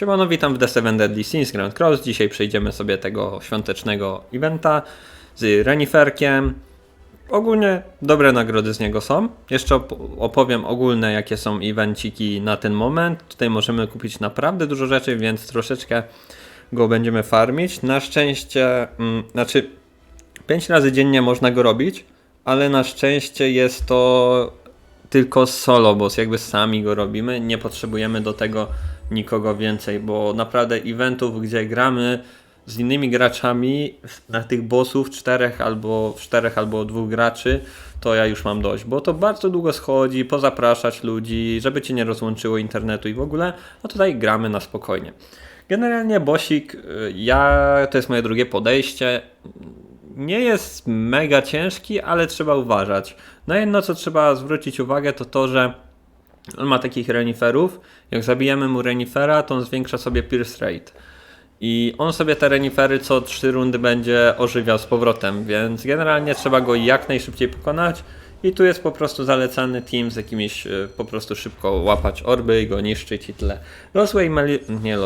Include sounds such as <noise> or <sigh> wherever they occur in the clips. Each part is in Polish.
Siemano, witam w The Seven Deadly Sins Grand Cross. Dzisiaj przejdziemy sobie tego świątecznego eventa z Reniferkiem. Ogólnie dobre nagrody z niego są. Jeszcze op- opowiem ogólne jakie są evenciki na ten moment. Tutaj możemy kupić naprawdę dużo rzeczy, więc troszeczkę go będziemy farmić. Na szczęście, mm, znaczy 5 razy dziennie można go robić, ale na szczęście jest to tylko solo boss, jakby sami go robimy, nie potrzebujemy do tego nikogo więcej, bo naprawdę eventów, gdzie gramy z innymi graczami na tych bossów czterech albo czterech albo dwóch graczy, to ja już mam dość, bo to bardzo długo schodzi, pozapraszać ludzi, żeby cię nie rozłączyło internetu i w ogóle, a tutaj gramy na spokojnie. Generalnie bossik, y, ja, to jest moje drugie podejście, nie jest mega ciężki, ale trzeba uważać. Na jedno, co trzeba zwrócić uwagę, to to, że on ma takich reniferów. Jak zabijemy mu renifera, to on zwiększa sobie pierce rate. I on sobie te renifery co 3 rundy będzie ożywiał z powrotem, więc generalnie trzeba go jak najszybciej pokonać. I tu jest po prostu zalecany team z jakimiś y, po prostu szybko łapać orby i go niszczyć i tyle. Lostway, Meli... nie.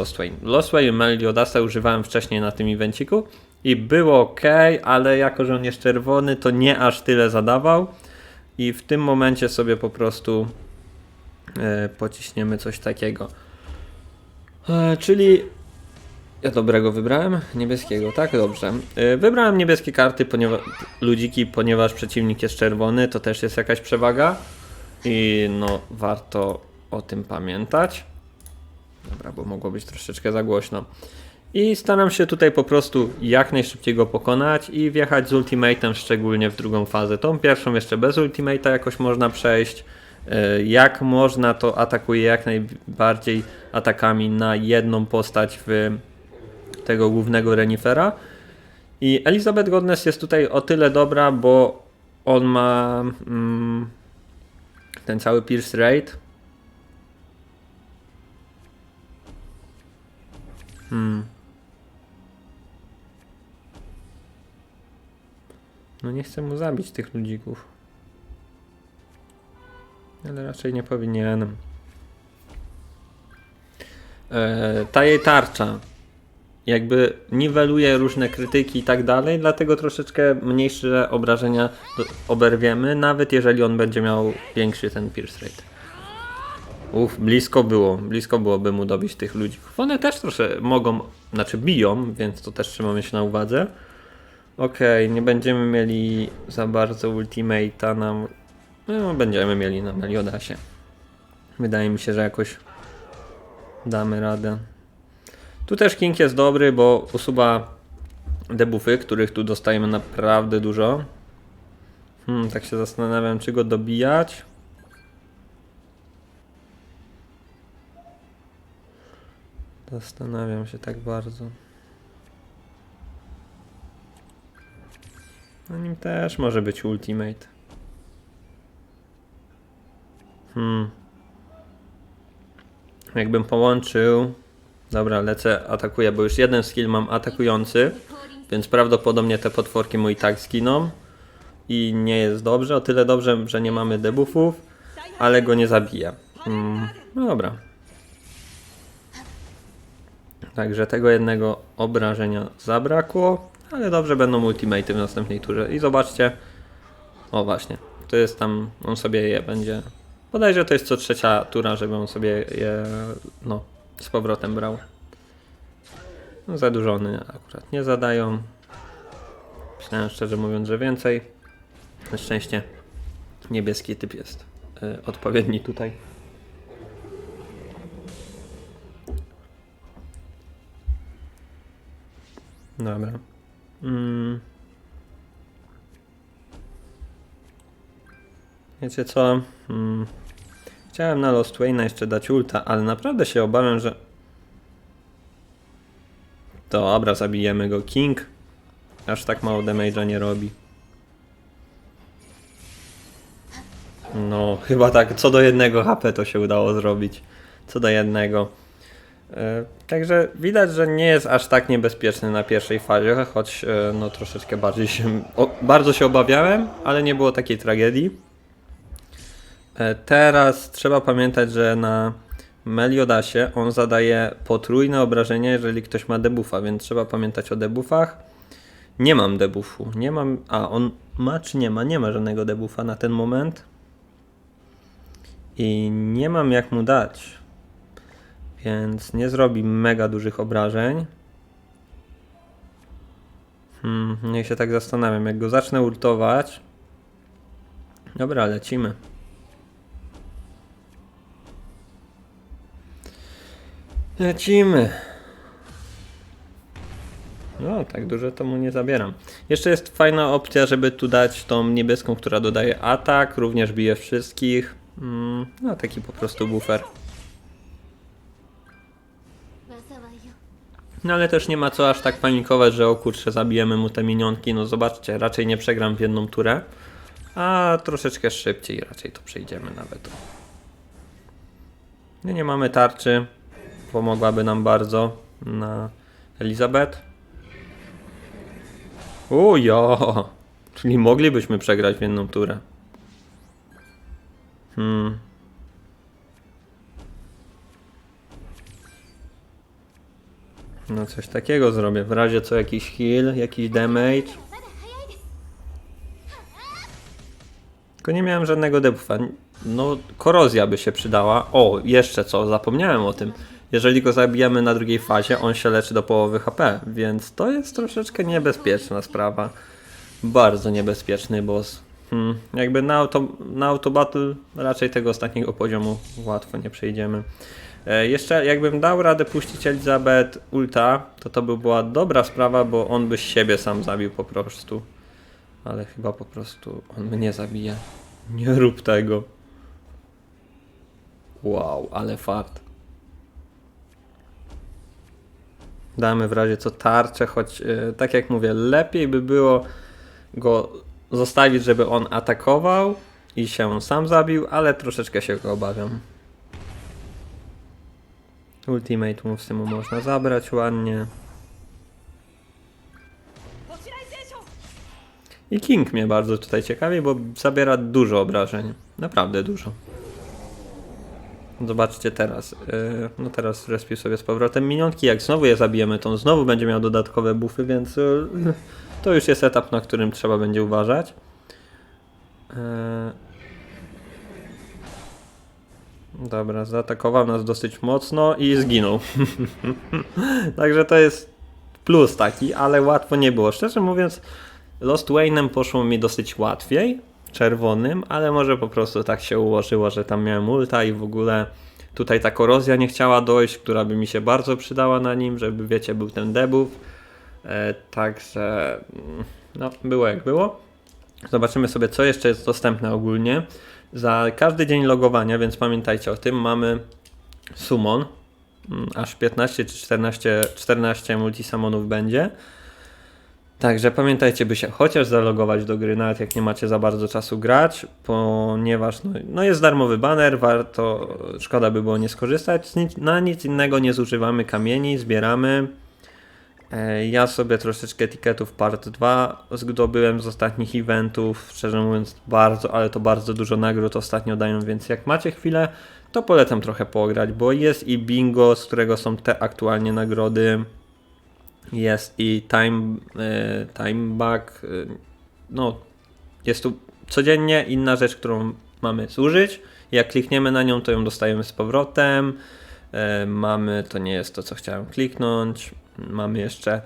Lostway i Meliodasa używałem wcześniej na tym evenciku i było ok, ale jako, że on jest czerwony, to nie aż tyle zadawał. I w tym momencie sobie po prostu e, pociśniemy coś takiego. E, czyli ja dobrego wybrałem? Niebieskiego, tak? Dobrze. E, wybrałem niebieskie karty, ponieważ ludziki, ponieważ przeciwnik jest czerwony, to też jest jakaś przewaga. I no, warto o tym pamiętać. Dobra, bo mogło być troszeczkę za głośno. I staram się tutaj po prostu jak najszybciej go pokonać i wjechać z ultimatem, szczególnie w drugą fazę. Tą pierwszą jeszcze bez ultimata jakoś można przejść. E, Jak można, to atakuję jak najbardziej atakami na jedną postać w tego głównego renifera. I Elizabeth Godness jest tutaj o tyle dobra, bo on ma mm, ten cały pierce rate. Hmm. No nie chcę mu zabić tych ludzików. Ale raczej nie powinienem. E, ta jej tarcza jakby niweluje różne krytyki i tak dalej, dlatego troszeczkę mniejsze obrażenia oberwiemy, nawet jeżeli on będzie miał większy ten pierce rate. Uff, blisko było, blisko byłoby mu dobić tych ludzi. One też troszkę mogą, znaczy biją, więc to też trzeba mieć na uwadze. Okej, nie będziemy mieli za bardzo ultimate'a na... No, będziemy mieli na Meliodasie. Wydaje mi się, że jakoś damy radę. Tu też King jest dobry, bo usuwa debuffy, których tu dostajemy naprawdę dużo. Hmm, tak się zastanawiam, czy go dobijać. Zastanawiam się tak bardzo. Na nim też może być ultimate. Hmm. Jakbym połączył. Dobra, lecę, atakuję, bo już jeden skill mam atakujący, więc prawdopodobnie te potworki mu i tak zginą. I nie jest dobrze, o tyle dobrze, że nie mamy debuffów, ale go nie zabija. Hmm. No dobra. Także tego jednego obrażenia zabrakło, ale dobrze będą ultimate w następnej turze. I zobaczcie, o właśnie, to jest tam, on sobie je będzie, bodajże to jest co trzecia tura, żeby on sobie je, no, z powrotem brał. No, zadłużony akurat nie zadają. Myślałem szczerze mówiąc, że więcej. Na szczęście niebieski typ jest y, odpowiedni tutaj. Dobra. Mm. Wiecie co? Mm. Chciałem na Lost Wayna jeszcze dać ulta, ale naprawdę się obawiam, że... Dobra, zabijemy go. King aż tak mało damage'a nie robi. No, chyba tak, co do jednego HP to się udało zrobić. Co do jednego. E, Także widać, że nie jest aż tak niebezpieczny na pierwszej fazie, choć e, no troszeczkę bardziej się, o, bardzo się obawiałem, ale nie było takiej tragedii. E, Teraz trzeba pamiętać, że na Meliodasie on zadaje potrójne obrażenia, jeżeli ktoś ma debuffa, więc trzeba pamiętać o debuffach. Nie mam debuffu, nie mam... A, on ma czy nie ma? Nie ma żadnego debuffa na ten moment. I nie mam jak mu dać. Więc nie zrobi mega dużych obrażeń. Hmm, i się tak zastanawiam, jak go zacznę ultować. Dobra, lecimy. Lecimy. No, tak dużo to mu nie zabieram. Jeszcze jest fajna opcja, żeby tu dać tą niebieską, która dodaje atak, również bije wszystkich. Mm, no, taki po prostu bufer. No ale też nie ma co aż tak panikować, że o kurczę, zabijemy mu te minionki. No zobaczcie, raczej nie przegram w jedną turę. A troszeczkę szybciej raczej to przejdziemy nawet. No nie mamy tarczy, pomogłaby nam bardzo na Elizabeth. Ujo, czyli moglibyśmy przegrać w jedną turę. Hmm. No coś takiego zrobię. W razie co jakiś heal, jakiś damage. Tylko nie miałem żadnego debuffa. No, korozja by się przydała. O, jeszcze co, zapomniałem o tym. Jeżeli go zabijamy na drugiej fazie, on się leczy do połowy HP, więc to jest troszeczkę niebezpieczna sprawa. Bardzo niebezpieczny boss. Hmm, jakby na, auto, na autobattle raczej tego ostatniego poziomu łatwo nie przejdziemy. E, jeszcze jakbym dał radę puścić Elizabeth ulta, to to by była dobra sprawa, bo on by siebie sam zabił po prostu. Ale chyba po prostu on mnie zabije. Nie rób tego. Wow, ale fart. Damy w razie co tarczę, choć e, tak jak mówię, lepiej by było go zostawić, żeby on atakował i się sam zabił, ale troszeczkę się go obawiam. Ultimate mu można zabrać ładnie. I King mnie bardzo tutaj ciekawi, bo zabiera dużo obrażeń. Naprawdę dużo. Zobaczcie teraz. Yy, no teraz respił sobie z powrotem minionki. Jak znowu je zabijemy, to on znowu będzie miał dodatkowe buffy, więc yy, <laughs> to już jest etap, na którym trzeba będzie uważać. Yy. Dobra, zaatakował nas dosyć mocno i zginął. <laughs> Także to jest plus taki, ale łatwo nie było. Szczerze mówiąc, Lost Wayne'em poszło mi dosyć łatwiej, czerwonym, ale może po prostu tak się ułożyło, że tam miałem ulta i w ogóle tutaj ta korozja nie chciała dojść, która by mi się bardzo przydała na nim, żeby wiecie, był ten debuff. E, także mm, no, było jak było. Zobaczymy sobie, co jeszcze jest dostępne ogólnie. Za każdy dzień logowania, więc pamiętajcie o tym, mamy summon. Mm, Aż 15 czy 14, 14 multisamonów będzie. Także pamiętajcie, by się chociaż zalogować do gry, nawet jak nie macie za bardzo czasu grać, ponieważ no, no jest darmowy banner, warto, szkoda by było nie skorzystać. Na nic innego nie zużywamy kamieni, zbieramy. E, Ja sobie troszeczkę etykietów part 2 zdobyłem z ostatnich eventów, szczerze mówiąc bardzo, ale to bardzo dużo nagród ostatnio dają, więc jak macie chwilę, to polecam trochę pograć, bo jest i bingo, z którego są te aktualnie nagrody. Jest i time, e, time back. e, No, jest tu codziennie inna rzecz, którą mamy zużyć. Jak klikniemy na nią, to ją dostajemy z powrotem. E, Mamy, to nie jest to, co chciałem kliknąć. Mamy jeszcze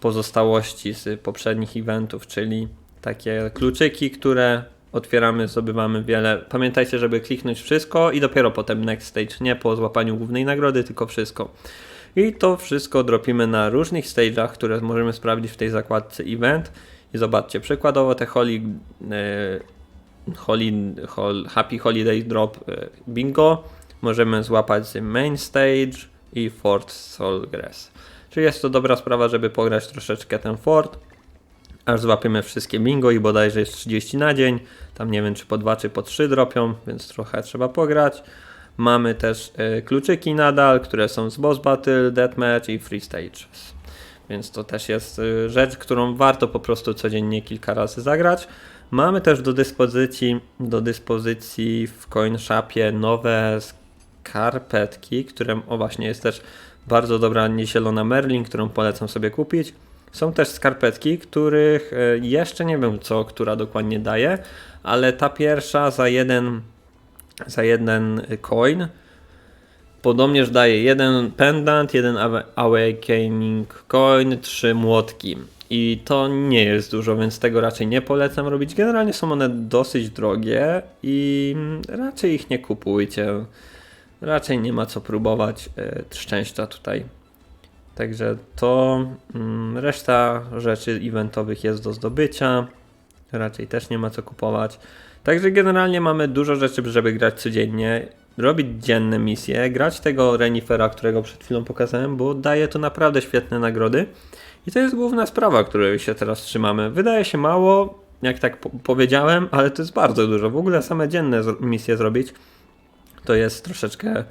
pozostałości z poprzednich eventów, czyli takie kluczyki, które otwieramy, zdobywamy wiele. Pamiętajcie, żeby kliknąć wszystko i dopiero potem next stage, nie po złapaniu głównej nagrody, tylko wszystko. I to wszystko dropimy na różnych stage'ach, które możemy sprawdzić w tej zakładce event. I zobaczcie, przykładowo te e, hol, Happy Holiday Drop e, Bingo możemy złapać z Main Stage i Fort Solgrass. Czyli jest to dobra sprawa, żeby pograć troszeczkę ten fort, aż złapiemy wszystkie bingo i bodajże jest 30 na dzień. Tam nie wiem czy po 2 czy po 3 dropią, więc trochę trzeba pograć. Mamy też e, kluczyki nadal, które są z Boss Battle, Deathmatch i Free Stages. Więc to też jest e, rzecz, którą warto po prostu codziennie kilka razy zagrać. Mamy też do dyspozycji, do dyspozycji w CoinShopie nowe skarpetki, które, o właśnie, jest też bardzo dobra niezielona Merlin, którą polecam sobie kupić. Są też skarpetki, których e, jeszcze nie wiem co, która dokładnie daje, ale ta pierwsza za jeden, za jeden coin podobnież daje jeden pendant, jeden awa- awakening coin, trzy młotki. I to nie jest dużo, więc tego raczej nie polecam robić. Generalnie są one dosyć drogie i raczej ich nie kupujcie. Raczej nie ma co próbować e, szczęścia tutaj. Także to mm, reszta rzeczy eventowych jest do zdobycia. Raczej też nie ma co kupować. Także generalnie mamy dużo rzeczy, żeby grać codziennie, robić dzienne misje, grać tego Renifera, którego przed chwilą pokazałem, bo daje to naprawdę świetne nagrody. I to jest główna sprawa, której się teraz trzymamy. Wydaje się mało, jak tak po- powiedziałem, ale to jest bardzo dużo. W ogóle same dzienne misje zrobić to jest troszeczkę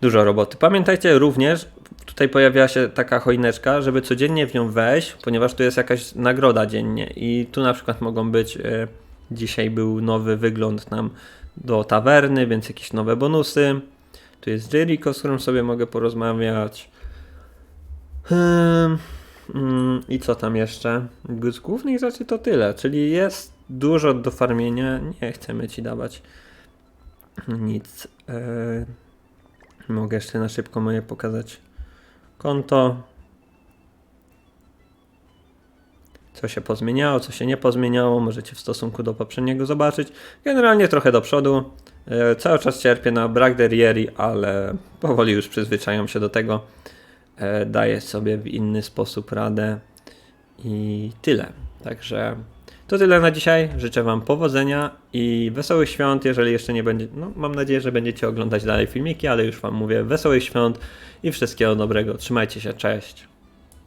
dużo roboty. Pamiętajcie również, tutaj pojawia się taka choineczka, żeby codziennie w nią wejść, ponieważ tu jest jakaś nagroda dziennie i tu na przykład mogą być, e, dzisiaj był nowy wygląd nam do tawerny, więc jakieś nowe bonusy. Tu jest Jericho, z którym sobie mogę porozmawiać. Hmm, mm, I co tam jeszcze? Z głównych rzeczy to tyle, czyli jest dużo do farmienia. Nie chcemy ci dawać nic. E, mogę jeszcze na szybko moje pokazać konto. Co się pozmieniało, co się nie pozmieniało, możecie w stosunku do poprzedniego zobaczyć. Generalnie trochę do przodu. E, cały czas cierpię na brak derrieri, ale powoli już przyzwyczajam się do tego. E, daję sobie w inny sposób radę i tyle. Także to tyle na dzisiaj. Życzę Wam powodzenia i wesołych świąt. Jeżeli jeszcze nie będzie, no mam nadzieję, że będziecie oglądać dalej filmiki, ale już Wam mówię wesołych świąt i wszystkiego dobrego. Trzymajcie się, cześć.